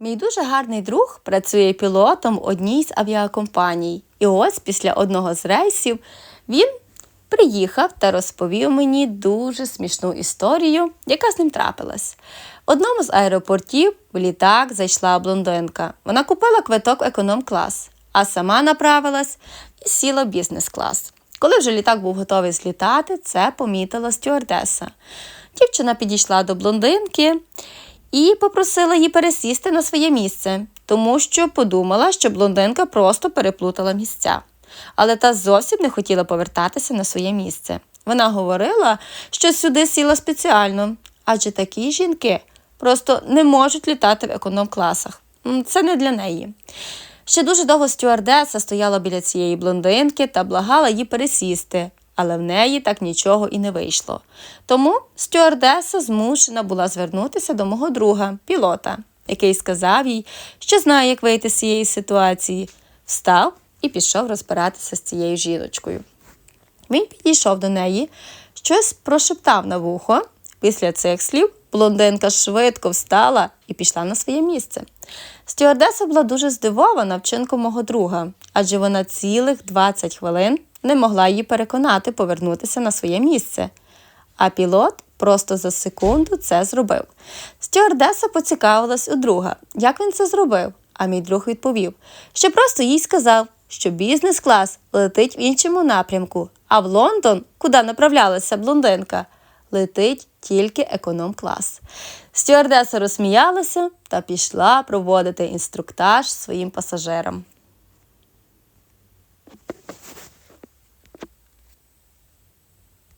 Мій дуже гарний друг працює пілотом одній з авіакомпаній. І ось після одного з рейсів він приїхав та розповів мені дуже смішну історію, яка з ним трапилась. В одному з аеропортів в літак зайшла блондинка. Вона купила квиток економ-клас, а сама направилась і сіла в бізнес-клас. Коли вже літак був готовий злітати, це помітила стюардеса. Дівчина підійшла до блондинки і попросила її пересісти на своє місце, тому що подумала, що блондинка просто переплутала місця. Але та зовсім не хотіла повертатися на своє місце. Вона говорила, що сюди сіла спеціально, адже такі жінки просто не можуть літати в економ-класах. Це не для неї. Ще дуже довго стюардеса стояла біля цієї блондинки та благала її пересісти, але в неї так нічого і не вийшло. Тому стюардеса змушена була звернутися до мого друга, пілота, який сказав їй, що знає, як вийти з цієї ситуації. Встав і пішов розбиратися з цією жіночкою. Він підійшов до неї, щось прошептав на вухо. Після цих слів блондинка швидко встала і пішла на своє місце. Стюардеса була дуже здивована вчинком мого друга, адже вона цілих 20 хвилин не могла її переконати повернутися на своє місце. А пілот просто за секунду це зробив. Стюардеса поцікавилась у друга, як він це зробив. А мій друг відповів, що просто їй сказав, що бізнес-клас летить в іншому напрямку, а в Лондон, куди направлялася блондинка, летить тільки економ-клас. Стюардеса розсміялася та пішла проводити інструктаж своїм пасажирам.